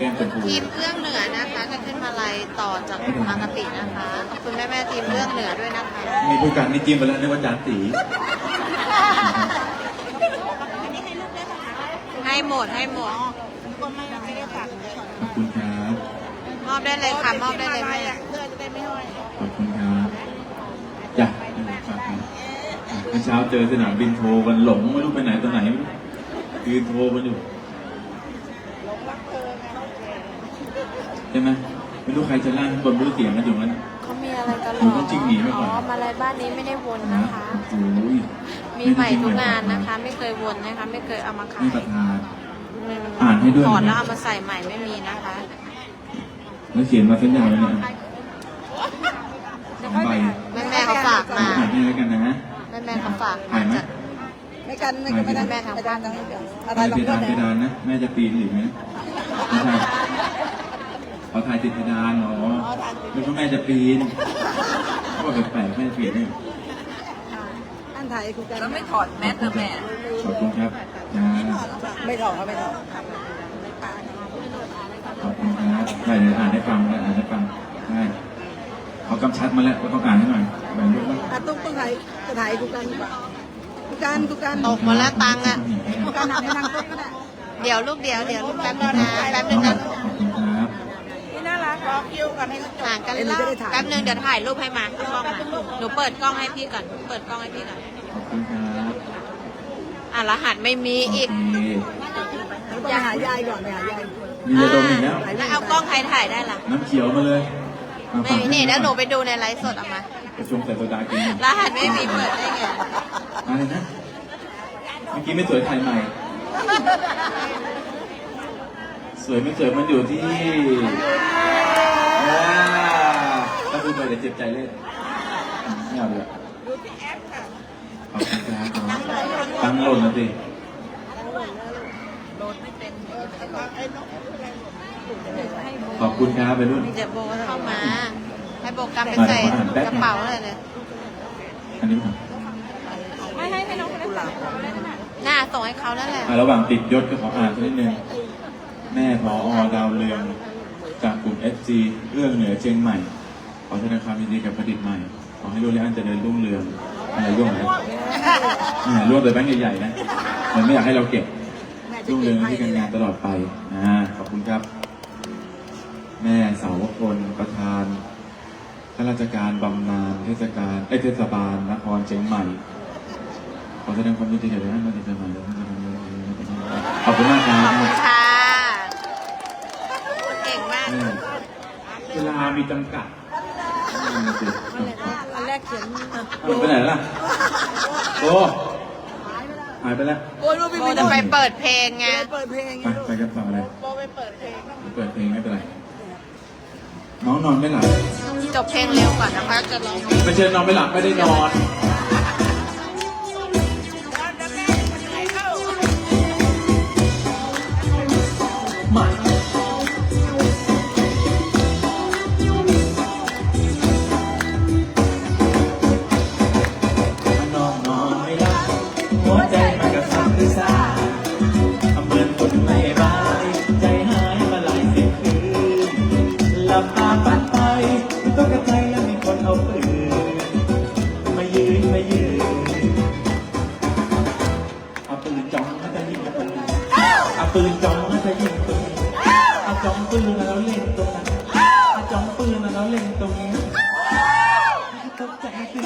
แก้มชมพู ทีมเรื่องเหนือนะคะจะขึ้นมาลัยต่อจากมากตินะคะขอบคุณแม่แม่ๆทีมเรื่องเหนือด้วยนะคะ มีผู้การนี่จิ้มไปแล้วนึกว่าจานสีให้หมดให้หมดขอบคุณครับมอบได้เลยค่ะมอบได้เลยแม่ขอบคุณครับจ้ะฝากครับเมื่อเช้าเจอสนามบินโทรกันหลงไม่รู้ไปไหนตัวไหนไม่รู้ยืนโทรกันอยู่ ใช่ไหมไม่รู้ใครจะล่างบนรู้เสียงกันอยู่นั้น เขามีอะไรกันหรหนูอต้องจิ้มหนีไปก่อน อ๋อ มาลัยบ้านนี้ไม่ได้วนนะนะคะ โอ้ยมีใหม่ทุกงานนะคะ ไม่เคยวนนะคะ ไม่เคยเอามาขานี่ยประธานอืมอ่านให้ด้วยนะถอดแล้วเอามาใส่ใหม่ไม่มีนะคะแล้วเขียนมาเส้นยาวเลยเนี่ยสองใบแม่แม่ๆเขาฝากมาอ่านให้แล้วกันนะแม่แม่ๆเขาฝากถ่ายไหมจากไม่กันไม่กันไม่ได้แม่ทำบ้านไม่ได้อะถ่ายไรเพลองดานก็เพได้ดานนะแม่จะปีนหรือไหมไม่ใช่เขาถ่ายติดเพดานอ๋อไม่ว่าแม่จะปีนเขาบอกแปลกๆแม่จะปีนเนี่ยอันถ่ายคุยกันแล้วไม่ถอดแมสนะแม่ขอบคุณครับนะไม่ถอดเขาไม่ถอดขอบคุณครับได้เดี๋ยวอ่านให้ฟังนะอ่านให้ฟังได้เขากำชัดมาแล้วว่าต้องอ่านให้หน่อยแบ่งด้วยว่าอะต้องต้องถ่ายจะถ่ายคุยกันดีกว่าคุยกันคุยกันตกหมดแล้วตังค์อะคุยกันหันไปทางต้นก็ได้เดี๋ยวลูกเดียวเดี๋ยวลูกแป๊บนึงนะแป๊บนึงนะ ขอบคุณครับ นี่น่ารัก รอคิวกันให้เขาจบห่างกันเล่าแป๊บนึงเดี๋ยวถ่ายรูปให้มากล้องมาหนูเปิดกล้องให้พี่ก่อน เปิดกล้องให้พี่ก่อนขอบคุณครับอะรหัสไม่มีโออีกเคต้องไปหายายก่อนไปหายายมียาดมอีกแล้ว แล้วเอากล้องใครถ่ายได้ล่ะน้ำเขียวมาเลยมาไม่มีนี่เดี๋ยวหนูไปดูในไลฟ์สดเอามาประชุมใส่โซดากินรหัสไม่มีเปิดได้ไงอะไรนะ เมื่อกี้ไม่สวยถ่ายใหม่ สวยไม่สวยมันอยู่ที่อ่า ถ้าพูดไปเดี๋ยวเจ็บใจเล่นไม่เอาเลยขอบคุณครับตั้งหล่นนะสิขอบคุณครับไปรุ่นเดี๋ยวโบเข้ามา ให้โบกำไปใส่กระเป๋าเลยเลยอันนี้ครับหน้าส่งให้เขานั่นแหละอะระหว่างติดยศก็ขออ่านสักนิดนึง แม่พออดาวเรืองจากกลุ่ม FG เรื่องเหนือเชียงใหม่ ขอแสดงความยินดีกับผลิตใหม่ ขอให้รุ่นและอันเจริญรุ่งเรือง อะไรร่วงนะอ่าร่วงแต่แบงค์ใหญ่ๆนะ มันไม่อยากให้เราเก็บ รุ่งเรืองที่การงานตลอดไปอ่าขอบคุณครับ แม่สาวพลประธานข้าราชการบำนาญเทศกาลเอ้ยเทศบาลนครเชียงใหม่ ขอแสดงความยินดีกับท่านมาติดสมัยขอบคุณมากครับ ค่ะ เก่งมาก เออ เวลามีจำกัดนั่นน่ะสิอันแรกเขียนเอาไปไหนล่ะโอ้หายไปแล้วโอ้ยรูปพี่โบมีจะไปเปิดเพลงไงเปิดเพลงไปไปกันฟังอะไรโบไปเปิดเพลงเปิดเพลงไม่เป็นไรน้องนอนไม่หลับจบเพลงเร็วก่อนนะคะจะร้องไม่ใช่นอนไม่หลับไม่ได้นอนน นจ้องแล้วจะยิงปืนเอาจ้องปืนแล้วเล่นตรงนั้นเอาจ้องปืนแล้วเล่นตรงนี้ตกใจตื่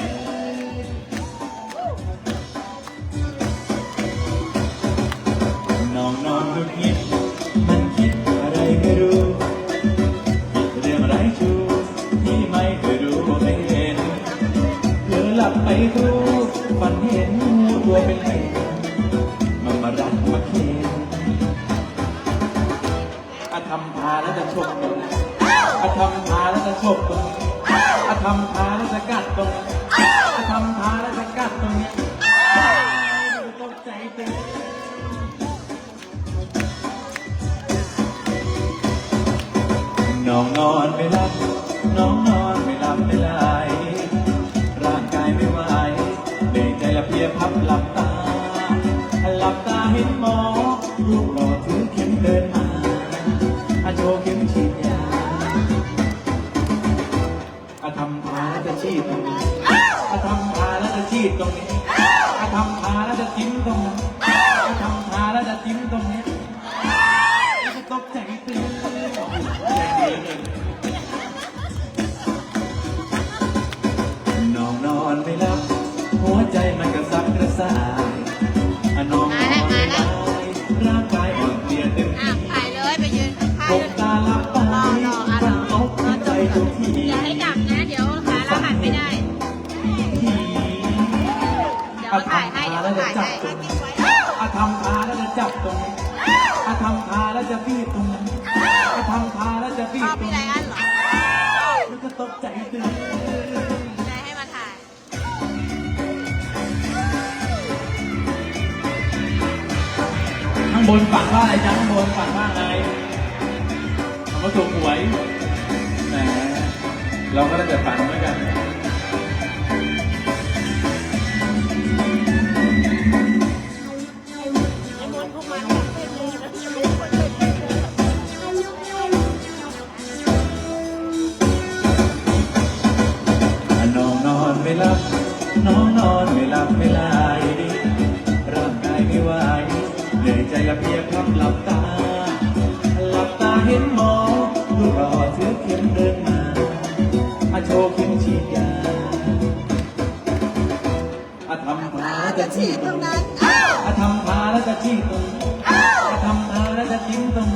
นน้องนอนหงุดหงิดำพาแล้วจะชกตรงอาทำพาแล้วจะชกตรงอาทำพาแล้วจะกัดตรงอาทำพาแล้วจะกัดตรงนี้ตกใจเต้นน้องนอนไม่หลับ น้องนอนไม่หลับไม่ไหลร่างกายไม่ไหวเหนื่อยใจละเพียพับหลับตา หลับตาเห็นหมอรูปหล่อ ชีพตรงนี้ถ้าทำทาแล้วจะชีดตรงนี้ถ้าทำทาแล้วจะจิ้มตรงนี้ถ้าทำทาแล้วจะจิ้มตรงนี้จะตกใจตื่นใจดีเลย ฟีดตรงนั้นจะทำทาแล้วจะฟีชดอบตรพี่งไลนั้นอันเหรอแล้วก็ตกใจตื่นใจให้มาถ่ายข้างบนฝันว่าอะไรจ๊ะข้างบนฝันว่าอะไรคำว่าถูกหวยแหมเราก็ได้แต่ฝันเหมือนกันน้ ไม่ไหวเหนื่อยใจละเพียครับหลับตา หลับตาเห็นหมอดูรอถือเข็มเดินมาอาโชว์เข็มฉีดยาอาทำพาแล้วจะฉีดตรงนั้นอาทำพาแล้วจะฉีดตรงอาทำพาแล้วจะจิ้ตรง